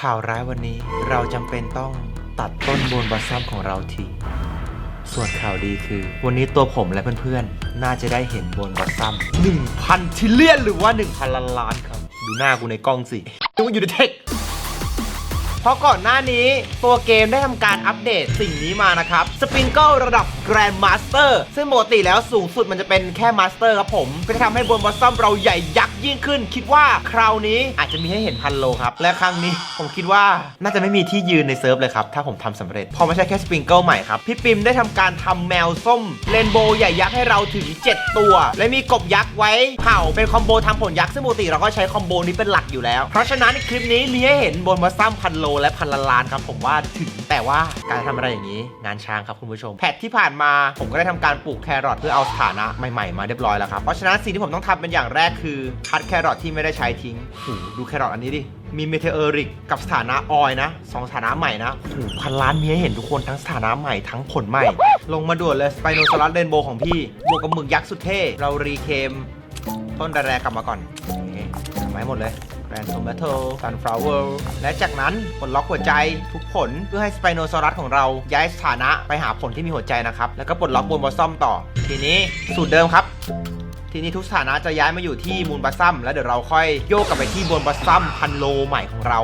ข่าวร้ายวันนี้เราจำเป็นต้องตัดต้นบนบัสซัมของเราทีส่วนข่าวดีคือ วันนี้ตัวผมและเพื่อนๆ น่าจะได้เห็นบนบัสซัม1,000ทิเลียนหรือว่า 1,000ล้านล้านครับ ดูหน้ากูในกล้องสิดูอยู่ในเทคเพราะก่อนหน้านี้ตัวเกมได้ทำการอัปเดตสิ่งนี้มานะครับ สปริงเกิลระดับ Grand Master ซึ่งปกติแล้วสูงสุดมันจะเป็นแค่ Master ครับผม ก็จะทำให้บนบอสซัมเราใหญ่ยักษ์ยิ่งขึ้น คิดว่าคราวนี้อาจจะมีให้เห็นพันโลครับ และครั้งนี้ผมคิดว่าน่าจะไม่มีที่ยืนในเซิร์ฟเลยครับ ถ้าผมทำสำเร็จ พอไม่ใช่แค่สปริงเกิลใหม่ครับ พี่ปิมได้ทำการทำแมวส้มเรนโบว์ใหญ่ยักษ์ให้เราถึง 7 ตัว และมีกบยักษ์ไว้เผาเป็นคอมโบทำผลยักษ์ซึ่งปกติเราก็ใช้คอมโบนี้เป็นหลักอยู่แล้ว เพราะฉะนั้นคลิปนี้มีให้เห็นบนบัสซัมพันโลและพันล้านล้านครับผมว่าถึงแต่ว่าการทำอะไรอย่างนี้งานช้างครับคุณผู้ชมแพทที่ผ่านมา ผมก็ได้ทำการปลูกแครอทเพื่อเอาสถานะใหม่ๆมาเรียบร้อยแล้วครับ เพราะฉะนั้นสิ่งที่ผมต้องทำเป็นอย่างแรกคือคัดแครอทที่ไม่ได้ใช้ทิ้งดูแครอทอันนี้ดิมีเมเทอริกกับสถานะออยนะสองสถานะใหม่นะโอ้พันล้านมีให้เห็นทุกคนทั้งสถานะใหม่ทั้งผลใหม่ ลงมาด่วนเลยสไปโนซอรัสเรนโบของพี่บวกกับหมึกยักษ์สุดเท่ เรารีเคม ต้นแรกกลับมาก่อนนี่ทำไว้หมดเลย แรน d ท o ม a โต sunflower และจากนั้นปลดล็อกหัวใจทุกผลเพื่อให้สไปโนซอรัสของเราย้ายสถานะไปหาผลที่มีหัวใจนะครับ แล้วก็ปลดล็อกบนบอสซัมต่อ ทีนี้สูตรเดิมครับ ทีนี้ทุกสถานะจะย้ายมาอยู่ที่มูลบัสซัมแล้วเดี๋ยวเราค่อยโยกกลับไปที่บนบัสซัมพันโลใหม่ของเรา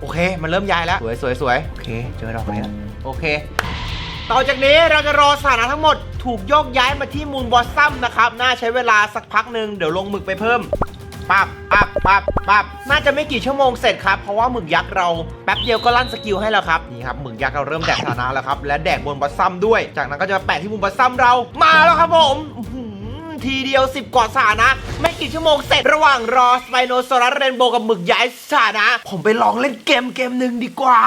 โอเค มันเริ่มย้ายแล้ว สวยสวยสวยโอเค เจอดอกนี้แล้วโอเคต่อจากนี้เราจะรอสถานะทั้งหมดถูกโยกย้ายมาที่มูลบอสซัมนะครับ น่าใช้เวลาสักพักหนึ่งเดี๋ยวลงหมึกไปเพิ่ม ปับปับปับปับน่าจะไม่กี่ชั่วโมงเสร็จครับ เพราะว่าหมึกยักษ์เราแป๊บเดียวก็ลั่นสกิลให้แล้วครับ นี่ครับหมึกยักษ์เราเริ่มแดกสถานะแล้วครับ และแดกบนบอสซัมด้วย จากนั้นก็จะแปะที่มูลบอสซัมเรา มาแล้วครับผมทีเดียว 10กว่าสานะ ไม่กี่ชั่วโมงเสร็จระหว่างรอสไปโนซอรัสเรนโบกับหมึกย้ายสานะ ผมไปลองเล่นเกมเกมหนึ่งดีกว่า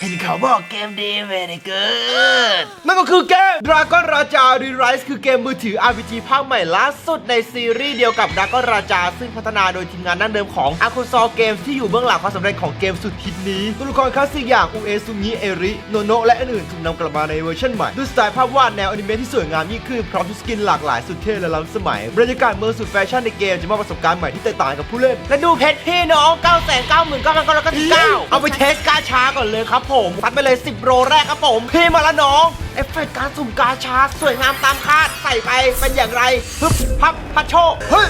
เห็น เขาบอกเกมดี very good นั่นก็คือเกม Dragon Raja Rise คือเกมมือถือ RPG ภาคใหม่ล่าสุดในซีรีส์เดียวกับ Dragon Raja ซึ่งพัฒนาโดยทีมงานดั้งเดิมของ a k u s o Games ที่อยู่เบื้องหลังความสำเร็จของเกมสุดฮิตนี้ ตัวละครคลาสสิกอย่างอุเอซุงิเอริโนโนะและอื่นๆถูกนำกลับมาในเวอร์ชันใหม่ด้วยสไตล์ภาพวาดแนวอนิเมะที่สวยงามยิ่งขึ้นพร้อมทุกสกินหลากหลายสุดเท่และล้ำสมัยบรรยากาศเมืองสุดแฟชั่นในเกมจะมอบประสบการณ์ใหม่ที่แตกต่างกับผู้เล่นและดูเพชรพี่น้อง 9 9 9 9 9 9เอาไปเทสกาชาก่อนเลยครับผมฟัดไปเลย 10 โรแรกครับผมพี่มาละน้อง เอฟเฟกต์การสุ่มกาชาสวยงามตามคาดใส่ไปเป็นอย่างไรฮึบพับพัดโชคเฮ้ย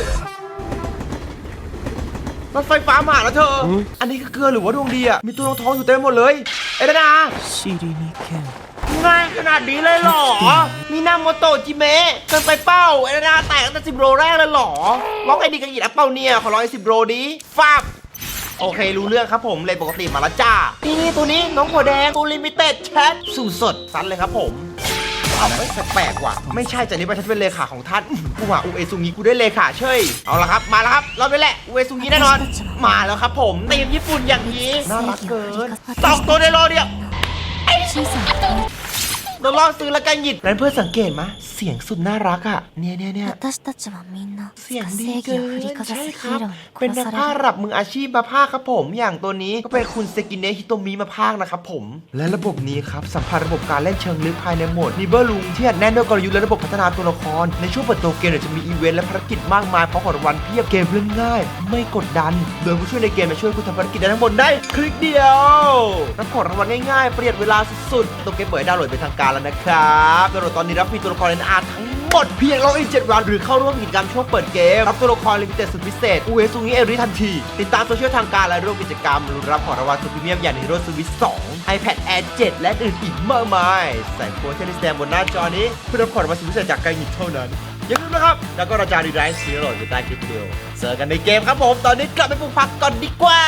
รถไฟฟ้ามาแล้วเธอ อันนี้คือเกลือหรือว่าดวงดีอะ มีตัวทองอยู่เต็มหมดเลย เอ็ดนาซีดีนี่แค่ง่ายขนาดนี้เลยหรอ มีน้ำโมโตจิเมะเกินไปเป้า เอ็ดนาแตกตั้งแต่สิบโรแรกเลยเหรอ ล็อกไอ้ดีกันกี่แอปเป้าเนี่ย ขอร้อยสิบโรดีฟาบ โอเครู้เรื่องครับผมเลยปกติมาแล้วจ้านี่ตัวนี้น้องหัวแดงตัวลิมิเต็ดแชทสูสดซัดเลยครับผมเอาไม่แปลกว่ะไม่ใช่จากนี้ไปฉันเป็นเลขาของท่านกูหาอุเอซุงิกูได้เลขาเชยเอาละครับมาแล้วครับรอบนี้แหละอุเอซุงิแน่นอน มาแล้วครับผมตีมญี่ปุ่นอย่างนี้น่ารักเกินตอกตัวได้รอเดียวไอ้ โดนล่อซื้อแล้วกันหยิบนั้นเพื่อนสังเกตมะ เสียงสุดน่ารักอ่ะ เนี่ยเนี่ยเนี่ย 私たちはみんな เสียงดี 正義 เกิ を振り น かざ ใช่ す ค ヒ รับ ーローに เป็น 殺 นัก さ ภาค れる ระดับมืออาชีพมาภาคครับผม อย่างตัวนี้ก็เป็นคุณเซกิเนะฮิโตมิมาภาคนะครับผม และระบบนี้ครับ สัมผัสระบบการเล่นเชิงลึกภายในโหมดนิเบอร์ลุงที่อัดแน่นด้วยกลยุทธ์และระบบพัฒนาตัวละคร ในช่วงเปิดตัวเกมเดี๋ยวจะมีอีเวนต์และภารกิจมากมายพร้อมของรางวัลเพียบเกมเล่นง่าย ไม่กดดัน โดยผู้ช่วยในเกมจะช่วยคุณทำภารกิจได้ทั้งหมดได้คลิกเดียวรับของรางวัลง่ายๆ ประหยัดเวลาสุดๆตัวเกมเปิดให้ดาวน์โหลดเป็นทางการ แล้วนะครับดาวน์โหลดตอนนี้รับฟรีตัวละครในอาร์ทั้งหมดเพียงล็อกอิน7วันหรือเข้าร่วมกิจกรรมช่วงเปิดเกม รับตัวละครลิมิเต็ดสุดพิเศษอูเอซุงิเอริทันที ติดตามโซเชียลทางการและร่วมกิจกรรมลุ้นรับของรางวัลสุดพรีเมียมอย่าง Hero Switch 2 iPad Air 7และอื่นอีกมากมาย ใส่โค้ดที่ได้แสดงบนหน้าจอนี้เพื่อรับของรางวัลสุดพิเศษจากไการหยิบเท่านั้นอย่าลืมนะครับแล้วก็ราจาดีไรส์ซีโร่อยู่ใต้คลิปวิดีโอ เจอกันในเกมครับผม ตอนนี้กลับไปปลูกผักก่อนดีกว่า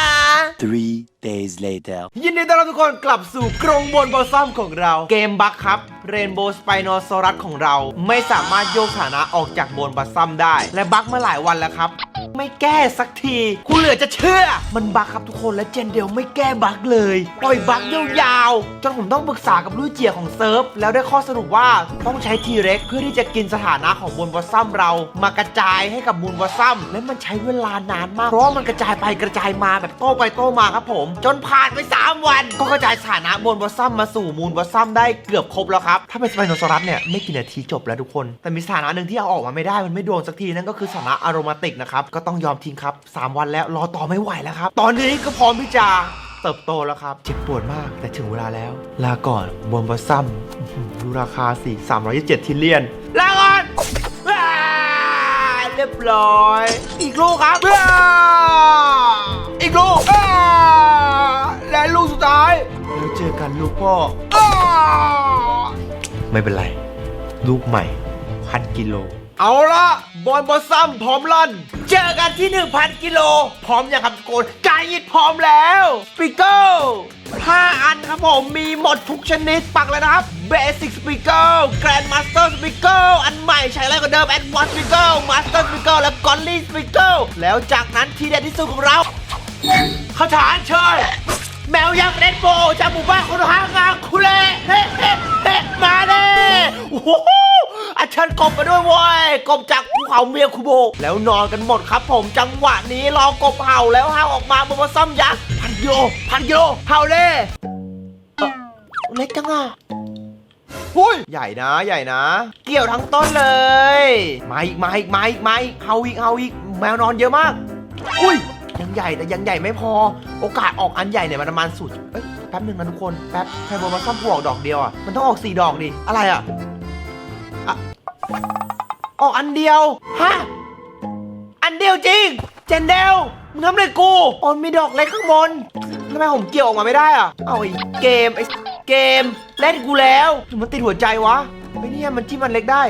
Three days later. ยินดีต้อนรับทุกคนกลับสู่กรงบนบอลซัมของเรา เกมบัคครับเรนโบว์สไปโนซอรัสของเรา ไม่สามารถโยกฐานะออกจากบนบอลซัมได้ และบัคมาหลายวันแล้วครับ ไม่แก้สักทีคุณเหลือจะเชื่อ มันบัคครับทุกคนและเจนเดียวไม่แก้บัคเลย ปล่อยบัคยาวๆจนผมต้องปรึกษากับลุยเจียของเซิร์ฟแล้วได้ข้อสรุปว่าต้องใช้ทีเร็กเพื่อที่จะกินสถานะของบนบอลซัมเรา มากระจายให้กับมูลบอลซัมและมันใช้เวลานานมาก เพราะมันกระจายไปกระจายมาแบบโต้ไปโต้มาครับผม จนผ่านไป 3 วัน ก็กระจายสถานะบนบอสซัมมาสู่มูนบอสซัมได้เกือบครบแล้วครับ ถ้าเป็นสไปโนซอรัสเนี่ยไม่กี่นาทีจบแล้วทุกคน แต่มีสถานะหนึ่งที่เอาออกมาไม่ได้มันไม่โดนสักทีนั่นก็คือสถานะอารมาติกนะครับก็ต้องยอมทิ้งครับ3วันแล้วรอต่อไม่ไหวแล้วครับตอนนี้ก็พร้อมที่จะเติบโตแล้วครับ เจ็บปวดมากแต่ถึงเวลาแล้ว ลาก่อนบนบอสซัมอื้อหือดูราคาสิ327ทิเลียน ลาก่อน รียบร้อย อีกลูกครับว้าอีกลูกว้าและลูกสุดท้ายแล้วเจอกันลูกพ่ออ้าไม่เป็นไร ลูกใหม่พันกิโล เอาละ บอลบอสซัมพร้อมลั่น เจอกันที่ 1,000 กิโล พร้อมยังครับทุกคนกายิดพร้อมแล้วสปีกเกอร์5อันครับผมมีหมดทุกชนิดปักเลยนะครับ Basic Speaker Grand Master Speaker อันใหม่ใช้อะไรกว่าเดิม Advanced Speaker Master Speaker และ Godly Speaker แล้วจากนั้นทีเด็ดที่สุดของเราเขาฐานเชิญแมวยักษ์เรนโบว์จากหมู่บ้านคนห้างงานคุเลเฮ้เฮ้เฮ้มาเด้โอ้โห อาเชิญกบมาด้วยเว้ยกบจากภูเขาเมียคุโบ แล้วนอนกันหมดครับผมจังหวะนี้รอกบเห่าแล้วเห่าออกมาบนซ้ำยักษ์พันโลพันโลเห่าเล่เล็กจังอะหุ้ยใหญ่นะใหญ่นะ เกี่ยวทั้งต้นเลย มาอีกมาอีกมาอีกมาอีกเฮาอีกเฮาอีกแมวนอนเยอะมากอุ้ยยังใหญ่แต่ยังใหญ่ไม่พอ โอกาสออกอันใหญ่เนี่ยมันประมาณสุดเอ้ยแป๊บหนึ่งนะทุกคนแป๊บไทโบมาซ่อมพวกดอกเดียวอะมันต้องออกสี่ดอกดิอะไรอะ อะออกอันเดียว ฮะ อันเดียวจริง เจนเดลมึงทำอะไรกูอ๋อมีดอกเล็กข้างบนทำไมผมเกี่ยวออกมาไม่ได้อะ เอาไอ้เกมไอ้เกมเล่นกูแล้วหรือมันติดหัวใจวะไอ้เนี่ยมันที่มันเล็กได้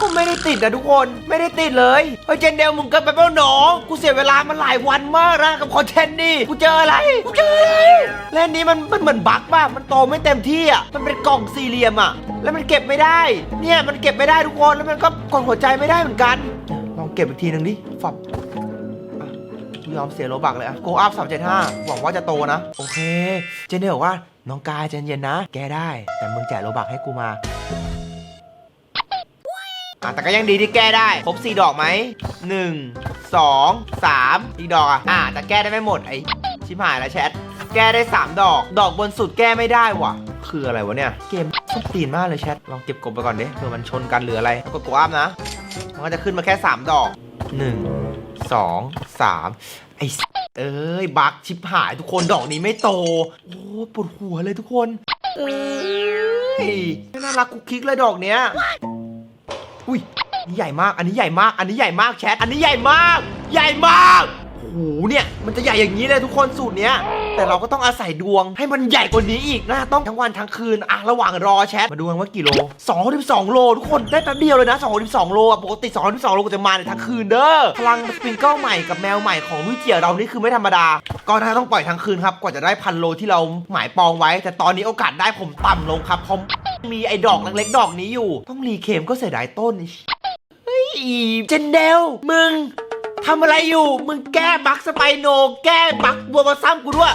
ก็ไม่ได้ติดนะทุกคนไม่ได้ติดเลยเฮ้ยเจนเดลมึงเกินไปเปล่าหนอกูเสียเวลามาหลายวันมากนะกับคอนเทนต์นี่กูเจออะไรกูเจออะไรและอันนี้มันมันเหมือนบั๊กป่ะมันโตไม่เต็มที่อะมันเป็นกล่องสี่เหลี่ยมอะ แล้วมันเก็บไม่ได้ เนี่ยมันเก็บไม่ได้ทุกคนแล้วมันก็กดหัวใจไม่ได้เหมือนกัน ลองเก็บอีกทีหนึ่งดิฝับอะกูยอมเสียโลบักเลยอะโกอัพสามเจ็ดห้าหวังว่าจะโตนะ โอเค เจนเดลบอกว่าน้องกายใจเย็นนะ แกได้ แต่มึงจ่ายโลบักให้กูมา อะแต่ก็ยังดีที่แก้ได้ ครบ 4 ดอกไหม 1 2 3 อีกดอกอะ อะแต่แก้ได้ไม่หมดไอ้ชิบหายแล้วแชท แก้ได้ 3 ดอก ดอกบนสุดแก้ไม่ได้ว่ะ คืออะไรวะเนี่ย เกมส้นตีนมากเลยแชท ลองเก็บกบไปก่อนดิเผื่อมันชนกันหรืออะไรแล้วกดกดอัพนะ มันก็จะขึ้นมาแค่ 3 ดอก 1 2 3 ไอ้เอ้ย บักชิบหายทุกคนดอกนี้ไม่โต โอ้ปวดหัวเลยทุกคน เอ้ยน่ารักกุ๊กคิกเลยดอกเนี้ย อุ้ยอันนี้ใหญ่มาก อันนี้ใหญ่มาก อันนี้ใหญ่มากแชท อันนี้ใหญ่มาก ใหญ่มากโอ้โหเนี่ย มันจะใหญ่อย่างนี้เลยทุกคนสูตรเนี้ย แต่เราก็ต้องอาศัยดวงให้มันใหญ่กว่านี้อีกนะ ต้องทั้งวันทั้งคืน อะ ระหว่างรอแชท มาดูกันว่ากี่โล212โลทุกคน ได้แป๊บเดียวเลยนะ212โลอะปกติ212โลก็จะมาในทั้งคืนเด้อ พลังสปริงเกิลใหม่กับแมวใหม่ของลุยเจียเรานี่คือไม่ธรรมดา ก็น่าต้องปล่อยทั้งคืนครับ กว่าจะได้พันโลที่เราหมายปองไว้ แต่ตอนนี้โอกาสได้ผมต่ำลงครับเพราะมีไอ้ดอกเล็กๆดอกนี้อยู่ ต้องรีเคมก็เสียดายต้นเฮ้ยเจนเดลมึงทำอะไรอยู่ มึงแก้บักสไปโน แก้บักบัวมาซ้ำกูด้วย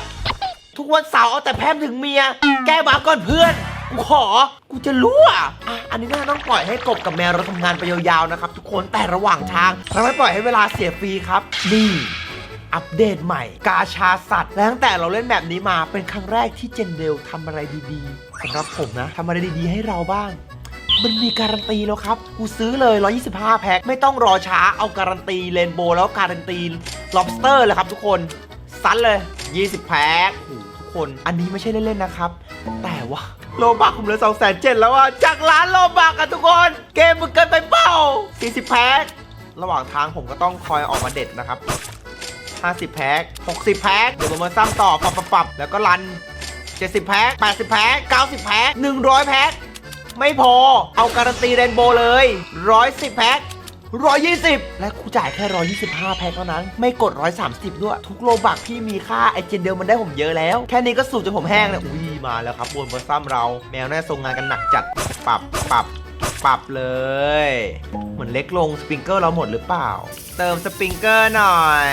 ทุกวันเสาร์เอาแต่แพมถึงเมีย แก้บักก่อนเพื่อนกูขอ กูจะรู้อะอะอันนี้น่าต้องปล่อยให้กบกับแมวเราทำงานไปยาวๆนะครับ ทุกคนแต่ระหว่างทางเราไม่ปล่อยให้เวลาเสียฟรีครับนี่ อัปเดตใหม่ กาชาสัตว์และตั้งแต่เราเล่นแบบนี้มาเป็นครั้งแรกที่เจนเดลทำอะไรดีๆสำหรับผมนะทำอะไรดีๆให้เราบ้าง มันมีการันตีแล้วครับ กูซื้อเลย 125 แพ็ค ไม่ต้องรอช้าเอาการันตีเรนโบว์แล้วการันตี lobster เลยครับทุกคนซัดเลย 20 แพ็คทุกคนอันนี้ไม่ใช่เล่นๆนะครับ แต่ว่าโลบักผมเหลือ2 0 0แล้วอะจากร้านโลบักอะทุกคน เกมมึงเกินไปเปล่า40 แพ็คระหว่างทางผมก็ต้องคอยออกมาเด็ดนะครับ 50 แพ็ค60 แพ็คเดี๋ยวผมมาซ้ำต่อปรับปรับปรับแล้วก็รัน 70 แพ็ค80 แพ็ค90 แพ็ค100 แพ็คไม่พอ เอาการันตีเรนโบว์เลย 110 แพ็ค120 และกูจ่ายแค่ 125 แพ็คเท่านั้น ไม่กด 130 ด้วย ทุกโลบักที่มีค่าไอเจนเดลมันได้ผมเยอะแล้ว แค่นี้ก็สูบจนผมแห้งเลยอุ้ยมาแล้วครับบนบนซ้ำเรา แมวน่าจะทรงงานกันหนักจัด ปรับปรับ ปรับเลย เหมือนเล็กลงสปริงเกอร์เราหมดหรือเปล่า เติมสปริงเกอร์หน่อย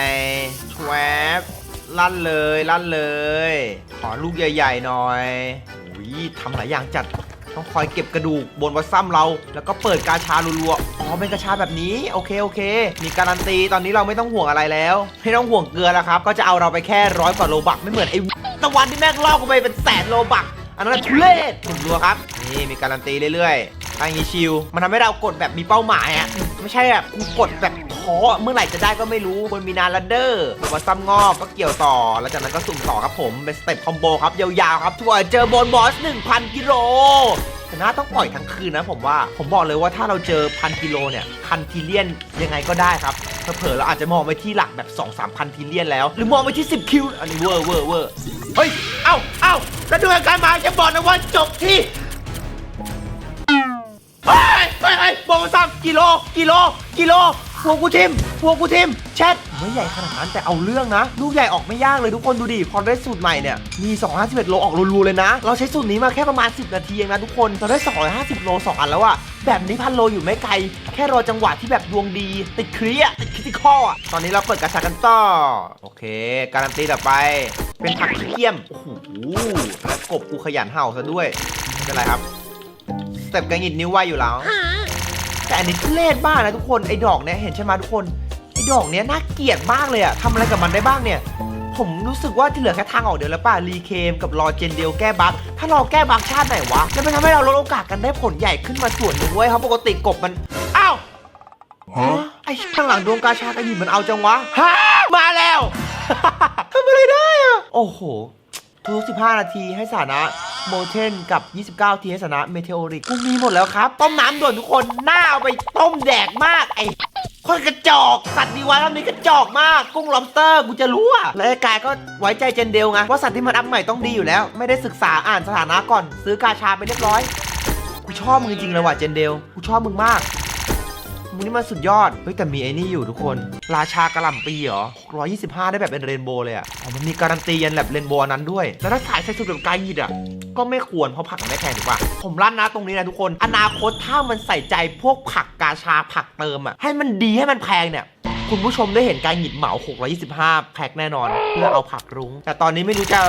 ชวบลั่นเลยลั่นเลย ขอลูกใหญ่ๆหน่อยอุ้ยทำหลายอย่างจัดต้องคอยเก็บกระดูกบนวัดซ้ำเรา แล้วก็เปิดกาชารัวๆอ๋อเป็นกาชาแบบนี้โอเคโอเค มีการันตีตอนนี้เราไม่ต้องห่วงอะไรแล้ว ไม่ต้องห่วงเกลือแล้วครับ ก็จะเอาเราไปแค่ร้อยกว่าโลบักไม่เหมือนไอ้ตะวันที่แม่งล่อกไปเป็นแสนโลบักอันนั้นทุเรศหมุนรัวครับ นี่มีการันตีเรื่อยๆ ทางนี้ชิลมันทำให้เรากดแบบมีเป้าหมายอะไม่ใช่แบบกูกดแบบท้อเมื่อไหร่จะได้ก็ไม่รู้คนมีนานลันเดอร์มาซ้ำงอกก็เกี่ยวต่อ แล้วจากนั้นก็สุ่มต่อครับผม เป็นสเต็ปคอมโบครับ ยาวๆครับทัวร์เจอบนบอส 1,000 กิโลแต่น่าต้องปล่อยทั้งคืนนะผมว่าผมบอกเลยว่าถ้าเราเจอพันกิโลเนี่ยพันทีเลียนยังไงก็ได้ครับเผลอเราอาจจะมองไปที่หลักแบบ2 3พันทีเลียนแล้ว หรือมองไปที่ 10 คิวอันนี้เวอร์เวอร์เวอร์เฮ้ยเอ้าเอ้าแล้วดูอาการมาจะบอกนะว่าจบที่ บอกมาซ้ำกิโลกิโลกิโลพวกูทิมพวกูทิมแชทไม่ใหญ่ขนาดนั้นแต่เอาเรื่องนะ ลูกใหญ่ออกไม่ยากเลยทุกคนดูดิพอได้สูตรใหม่เนี่ยมี251โลออกรัวๆเลยนะ เราใช้สูตรนี้มาแค่ประมาณ 10 นาทีเองนะทุกคนเราได้ 250 โล 2 อันแล้วอะแบบนี้พันโลอยู่ไม่ไกล แค่รอจังหวะที่แบบดวงดี ติดเครียติดคริติคอลอะตอนนี้เราเปิดกระชากันต่อ โอเค การันตีต่อไป เป็นผักขี้เกียมโอ้โหแล้วกบกูขยันเห่าซะด้วยไม่เป็นไรครับสเต็ปกระหงิดนิ้วไวอยู่แล้ว แต่อันนี้ทุเล่บ้ากนะทุกคนไอ้ดอกเนี้ยเห็นใช่ไหมทุกคนไอ้ดอกเนี้ยน่าเกลียดมากเลยอะทำอะไรกับมันได้บ้างเนี่ยผมรู้สึกว่าที่เหลือแค่ทางออกเดียวแล้วป่ะรีเคมกับรอเจนเดียวแก้บั๊กถ้ารอแก้บั๊กชาติไหนวะจะไปทำให้เราลดโอกาสกันได้ผลใหญ่ขึ้นมาส่วนหนึ่งเว้ยเพราะปกติกบมันอ้าวไอ้ข้างหลังดวงกาชากระหยิบมันเอาจังวะฮะมาแล้วทำอะไรได้อะโอ้โหทุก15 นาทีให้สถานะ โมเทนกับ 29 ทีให้สนะเมเทโอริกกูมีหมดแล้วครับ ต้มน้ำด่วนทุกคนหน้าเอาไปต้มแดกมากไอ้คนกระจอกสัตว์ดีวะรอบนี้กระจอกมาก กุ้งล็อบสเตอร์กูจะรู้อะและกายก็ไว้ใจเจนเดลไงว่าสัตว์ที่มันอัพใหม่ต้องดีอยู่แล้ว ไม่ได้ศึกษาอ่านสถานะก่อน ซื้อกาชาไปเรียบร้อยกูชอบมึงจริงๆเลยว่ะเจนเดลกูชอบมึงมาก มึงนี่มันสุดยอด เฮ้ยแต่มีไอ้นี่อยู่ทุกคน ราชากระหล่ำปีเหรอ125 ได้แบบเป็นเรนโบว์เลยอะอ๋อมันมีการันตียันแบบเรนโบว์นั้นด้วย แล้วถ้าสายใส่สุดแบบกายยิดอะก็ไม่ควรเพราะผักมันไม่แพงถูกปะผมรั่นนะตรงนี้นะทุกคน อนาคตถ้ามันใส่ใจพวกผักกาชาผักเติมอะให้มันดีให้มันแพงเนี่ย คุณผู้ชมได้เห็นการหยิบเหมา 625 แพ็คแน่นอน เพื่อเอาผักรุ้ง แต่ตอนนี้ไม่รู้จะ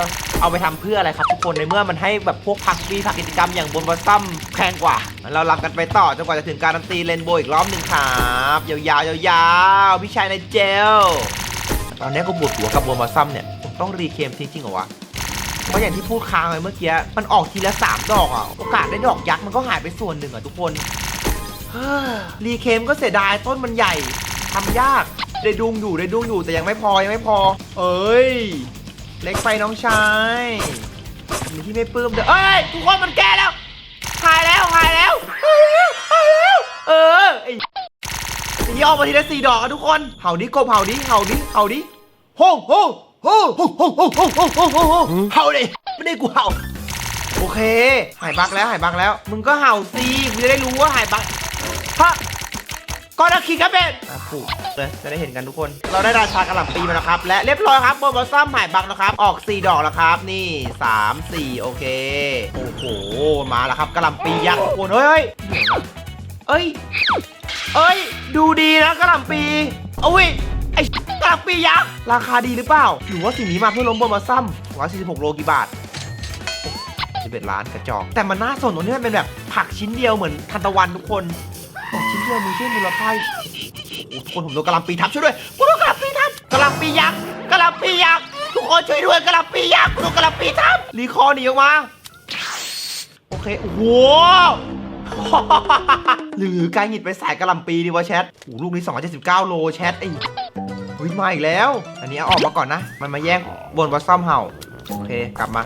เอาไปทำเพื่ออะไรครับทุกคนในเมื่อมันให้แบบพวกผักฟรีผักกิจกรรมอย่างบนวัซัมแพงกว่า เราลังกันไปต่อจนกว่าจะถึงการันตีเรนโบอีกรอบหนึ่งครับยาวๆยาวๆพี่ชายในเจลตอนนี้ก็ปวดหัวกับบนวัซัมเนี่ยผมต้องรีเคมจริงๆเหรอวะเพราะอย่างที่พูดค้างไว้เมื่อกี้มันออกทีละสามดอกอะโอกาสได้ดอกยักษ์มันก็หายไปส่วนหนึ่งอะทุกคนรีเคมก็เสียดายต้นมันใหญ่ ทำยากได้ดุงอยู่ได้ดุงอยู่แต่ยังไม่พอยังไม่พอ เอ้ย เล็กไปน้องชายมีที่ไม่ปลื้มเด้อเอ้ยทุกคนมันแก้แล้วหายแล้วหายแล้วหายแล้วหายแล้วเออไอ้ทีนี้ออกมาทีละสี่ดอกอะทุกคนเห่าดิกบเห่าดิเห่าดิเห่าดิโฮโฮ่โฮ่โฮ่โฮ่โฮ่โฮ่โฮ่โฮโฮเห่าดิไม่ได้กูเห่าโอเค หายบักแล้วหายบักแล้ว มึงก็เห่าสิมึงจะได้รู้ว่าหายบักฮะ ก้อนอาคีครับเป็นอะผูกเลยจะได้เห็นกันทุกคน เราได้ราชากระหล่ำปีมาแล้วครับ และเรียบร้อยครับบนบอสซัมหายบักนะครับ ออก 4 ดอกแล้วครับ นี่ 3 4 โอเค โอ้โห มาแล้วครับกระหล่ำปียักษ์ทุกคนเฮ้ยเฮ้ย เอ้ย เอ้ย ดูดีนะกระหล่ำปีเอาวิไอ้กระหล่ำปียักษ์ ราคาดีหรือเปล่า หรือว่าสิ่งนี้มาเพื่อล้มบนบอสซัม146 โลกี่บาท11ล้านกระจอกแต่มันน่าสนตรงที่มันเป็นแบบผักชิ้นเดียวเหมือนทันตะวันทุกคน ผักชิ้นเดียวมีชื่อมูลค่าโอ้ทุกคนผมโดนกระลำปีทับช่วยด้วยกูโดนกระลำปีทับกระลำปียักษ์กระลำปียักษ์ทุกคนช่วยด้วยกระลำปียักษ์กูโดนกระลำปีทับรีคอร์หนีออกมาโอเคโอ้โหหรือการหยิบไปสายกระลำปีดีวะแชทโอ้ลูกนี้279โลแชทไอ้เฮ้ยมาอีกแล้ว อันนี้เอาออกมาก่อนนะ มันมาแย่งบนวัดซ่อมเห่า โอเค กลับมา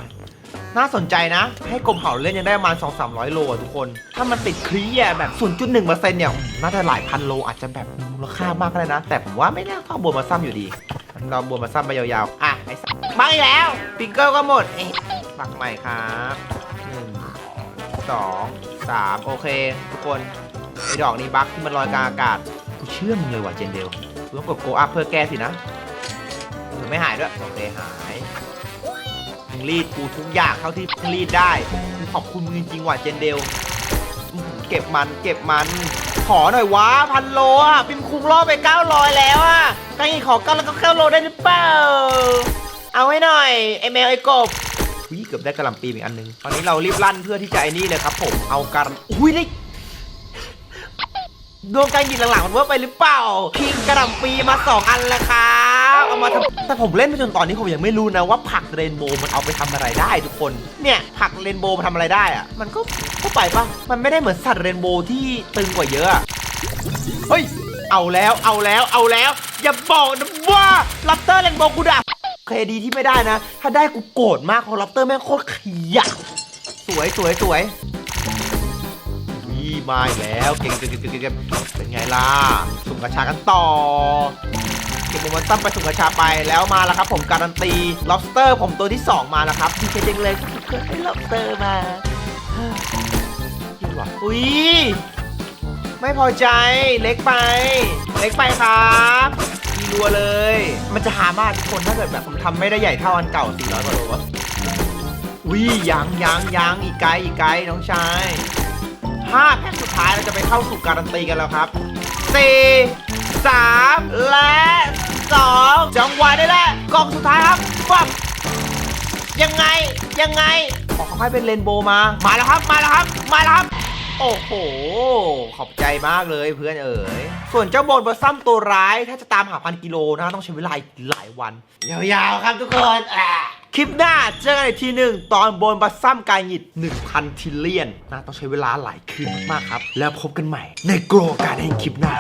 น่าสนใจนะ ให้กลมเผาเล่นยังได้ประมาณ 2 3 0 0 โลอะทุกคน ถ้ามันติดคลีอะแบบ 0.1%เนี่ยอืมน่าจะหลายพันโลอาจจะแบบมูลค่ามากก็ได้นะ แต่ผมว่าไม่น่าเท่าบัวมาซ้ำอยู่ดีเราบัวมาซ้ำไปยาวๆ อะไอ้สัสมาอีกแล้วปิงเกิลก็หมดเอ๊ะปักใหม่ครับหนึ่งสองสามโอเค ทุกคนไอ้ดอกนี้บั๊กที่มันลอยกลางอากาศกูเชื่อมึงเลยว่ะเจนเดลกูต้องกดโกอัพเพื่อแก้สินะถึงไม่หายด้วยโอเคหาย รีดกูทุกอย่างเท่าที่มึงรีดได้กูขอบคุณมึงจริงๆว่ะเจนเดลอื้อหือเก็บมันเก็บมัน ขอหน่อยวะพันโลอะพิมคุงล่อไป900แล้วอะกังอีกขอเก้าแล้วก็เก้าโลได้หรือเปล่า เอาให้หน่อยไอแมวไอกบทุยเกือบได้กระหล่ำปีอีกอันหนึง ตอนนี้เรารีบลั่นเพื่อที่จะไอ้นี่เลยครับผม เอาการอุ้ยได้ ดวงการหยิบหลังๆมันเว่าไปหรือเปล่าคิงกระหล่ำปีมาสองอันแล้วครับเอามาทำแต่ผมเล่นไปจนตอนนี้ผมยังไม่รู้นะว่าผักเรนโบว์มันเอาไปทำอะไรได้ทุกคนเนี่ยผักเรนโบว์มันทำอะไรได้อะมันก็ก็ไปปะมันไม่ได้เหมือนสัตว์เรนโบว์ที่ตึงกว่าเยอะเฮ้ยเอาแล้วเอาแล้วเอาแล้ว อย่าบอกนะว่าลับเตอร์เรนโบว์กูด่าเคดีที่ไม่ได้นะ ถ้าได้กูโกรธมากเพราะลับเตอร์แม่งโคตรขยะสวยสวยสวย มาอีกแล้วเก่งเก่งเก่งเก่งเป็นไงล่ะสุ่มกระชากันต่อเก็บโมเมนตัมไปสุ่มกระชาไปแล้วมาแล้วครับ ผมการันตี lobster ผมตัวที่ 2 มาแล้วครับดีใจจังเลยครับเกิดได้ lobster มาจริงว่ะอุ้ยไม่พอใจเล็กไป เล็กไปครับมีรัวเลย มันจะหามากทุกคนถ้าเกิดแบบผมทำไม่ได้ใหญ่เท่าอันเก่า400กว่าโลวะอุ้ยยังยังยังอีกไกลอีกไกลน้องชาย ห้าแพ็คสุดท้ายเราจะไปเข้าสู่การันตีกันแล้วครับสี่สามและสองจังหวะได้แหละกล่องสุดท้ายครับฟับยังไงยังไงขอเขาให้เป็นเรนโบว์มา มาแล้วครับมาแล้วครับ มาแล้วครับ โอ้โห ขอบใจมากเลยเพื่อนเอ๋ย ส่วนเจ้าโบนบอสซัมตัวร้าย ถ้าจะตามหาพันกิโลนะต้องใช้เวลาหลายวัน ยาวๆครับทุกคนอะ คลิปหน้าเจอกันอีกทีหนึ่งตอนบนบัสซัมกายหงิด 1,000ทิลเลียนน่าต้องใช้เวลาหลายคืนมากๆครับ แล้วพบกันใหม่ในโกรการในคลิปหน้า